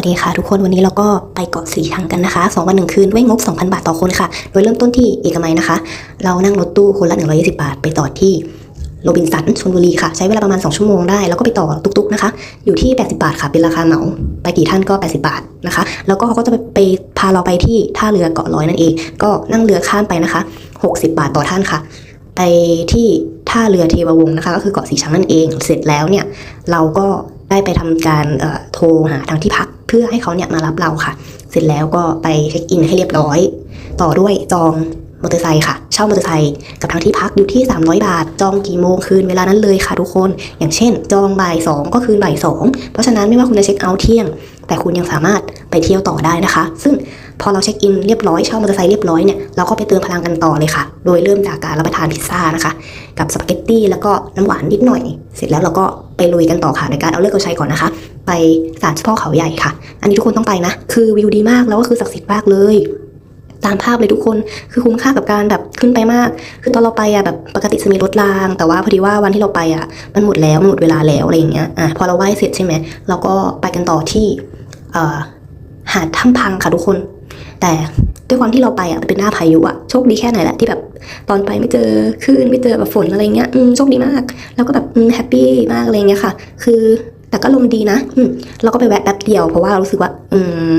วัสดีค่ะทุกคนวันนี้เราก็ไปเกาะสีชังกันนะคะ2วันหนึ่งคืนด้วยงบ 2,000 บาทต่อคนค่ะ โดยเริ่มต้นที่เอกมัยนะคะ เรานั่งรถตู้คนละ 120 บาท ไปต่อที่โรบินสันชลบุรีค่ะ ใช้เวลาประมาณ 2 ชั่วโมงได้ แล้วก็ไปต่อตุกๆนะคะ อยู่ที่ 80 บาทค่ะ เป็นราคาเหมาไปกี่ท่านก็ 80 บาทนะคะ แล้วก็เขาก็จะไปไปพาเราไปที่ท่าเรือเกาะลอยนั่นเอง ก็นั่งเรือข้ามไปนะคะ 60 บาทต่อท่านค่ะ ไปที่ท่าเรือเทววงศ์นะคะ ก็คือเกาะสีชังนั่นเอง เสร็จแล้วเนี่ยเราก็ได้ไปทำการโทรหาทางที่พัก เพื่อให้เขาเนี่ยมารับเราค่ะ เสร็จแล้วก็ไปเช็คอินให้เรียบร้อย ต่อด้วยจองมอเตอร์ไซค์ค่ะ เช่ามอเตอร์ไซค์กับทางที่พักอยู่ที่ 300 บาท จองกี่โมงคืนเวลานั้นเลยค่ะทุกคน อย่างเช่น จองบ่ายสองก็คืนบ่ายสองเพราะฉะนั้นไม่ว่าคุณจะเช็คเอาท์เที่ยง แต่คุณยังสามารถไปเที่ยวต่อได้นะคะ ซึ่งพอเราเช็คอินเรียบร้อยเช่ามอเตอร์ไซค์เรียบร้อยเนี่ยเราก็ไปเติมพลังกันต่อเลยค่ะ โดยเริ่มจากการรับประทานพิซซ่านะคะ กับสปาเกตตี้แล้วก็น้ำหวานนิดหน่อย เสร็จแล้วเราก็ไปลุยกันต่อค่ะในการเอาเลือกเอาใช้ก่อนนะคะ ไปศาลเจ้าพ่อเขาใหญ่ค่ะ อันนี้ทุกคนต้องไปนะ คือวิวดีมากแล้วก็คือศักดิ์สิทธิ์มากเลย ตามภาพเลยทุกคน คือคุ้มค่ากับการแบบขึ้นไปมาก คือตอนเราไปอะแบบปกติจะมีรถราง แต่ว่าพอดีว่าวันที่เราไปอะมันหมดแล้วมันหมดเวลาแล้วอะไรอย่างเงี้ย อะพอเราไหว้เสร็จใช่ไหมเราก็ไปกันต่อที่เอ่อหาดถ้ำพังค่ะทุกคน แต่ด้วยความที่เราไปอะมันเป็นหน้าพายุอะโชคดีแค่ไหนแหละที่แบบตอนไปไม่เจอคลื่นไม่เจอแบบฝนอะไรเงี้ยอืมโชคดีมาก แล้วก็แบบอืมแฮปปี้มากอะไรเงี้ยค่ะ คือ แต่ก็ลมดีนะเราก็ไปแวะแป๊บเดียวเพราะว่ารู้สึกว่า อืม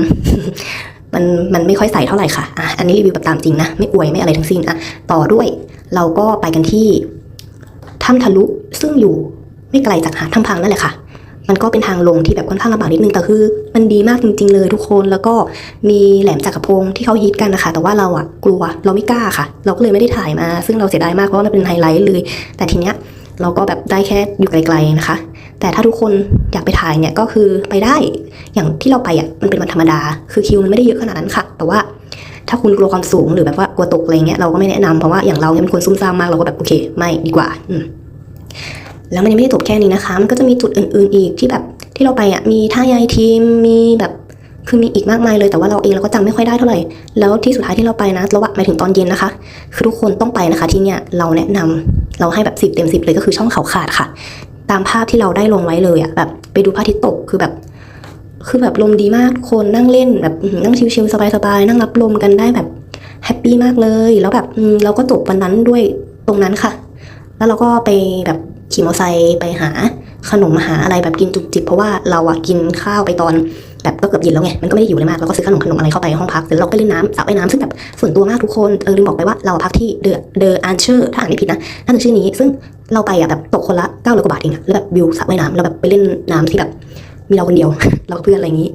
มันมันไม่ค่อยใสเท่าไหร่ค่ะอะอันนี้รีวิวแบบตามจริงนะ ไม่อวยไม่อะไรทั้งสิ้นอะต่อด้วยเราก็ไปกันที่ถ้ำทะลุซึ่งอยู่ไม่ไกลจากหาดถ้ำพังนั่นแหละค่ะ มันก็เป็นทางลงที่แบบค่อนข้างลำบากนิดนึง แต่คือ มันดีมากจริง ๆ เลยทุกคนแล้วก็มีแหลมจักรพงที่เขาฮิตกันนะคะ แต่ว่าเราอะกลัวเราไม่กล้าค่ะ เราก็เลยไม่ได้ถ่ายมา ซึ่งเราเสียดายมากเพราะว่ามันเป็นไฮไลท์เลย แต่ทีเนี้ยเราก็แบบได้แค่อยู่ไกลๆนะคะ แต่ถ้าทุกคนอยากไปถ่ายเนี่ยก็คือไปได้ อย่างที่เราไปอะมันเป็นวันธรรมดา คือคิวมันไม่ได้เยอะขนาดนั้นค่ะ แต่ว่าถ้าคุณกลัวความสูงหรือแบบว่ากลัวตกอะไรเงี้ยเราก็ไม่แนะนำเพราะว่าอย่างเราเนี่ยเป็นคนซุ่มซ่ามมากเราก็แบบโอเค ไม่ดีกว่าอืมแล้วมันยังไม่ได้จบแค่นี้นะคะ มันก็จะมีจุดอื่น ๆ อีกที่แบบที่เราไปอะมีท่ายายทีมมีแบบคือมีอีกมากมายเลยแต่ว่าเราเองเราก็จำไม่ค่อยได้เท่าไหร่ แล้วที่สุดท้ายที่เราไปนะเราว่าหมายถึงตอนเย็นนะคะ คือทุกคนต้องไปนะคะที่เนี่ยเราแนะนำเราให้แบบสิบเต็มสิบเลยก็คือช่องเขาขาดค่ะ ตามภาพที่เราได้ลงไว้เลยอะแบบไปดูพระอาทิตย์ตกคือแบบ คือแบบลมดีมากคนนั่งเล่นแบบนั่งชิลๆสบายๆนั่งรับลมกันได้แบบแฮปปี้มากเลย แล้วแบบเราก็จบวันนั้นด้วยตรงนั้นค่ะ แล้วเราก็ไปแบบขี่มอเตอร์ไซค์ไปหาขนมหาอะไรแบบกินจุบจิบเพราะว่าเราอะกินข้าวไปตอน แบบก็เกือบเย็นแล้วไง มันก็ไม่ได้อยู่เลยมากเราก็ซื้อขนมขนมอะไรเข้าไปห้องพัก เสร็จแล้วเราก็ไปเล่นน้ำสระว่ายน้ำซึ่งแบบส่วนตัวมากทุกคน เออลืมบอกไปว่าเราพักที่เดอะเดอะอันเชอร์ถ้าอ่านไม่ผิดนะน่าจะชื่อนี้ ซึ่งเราไปอะแบบตกคนละเก้าร้อยกว่าบาทเองอะแล้วแบบวิวสระว่ายน้ำแล้วแบบไปเล่นน้ำที่แบบมีเราคนเดียว เรากับเพื่อนอะไรอย่างนี้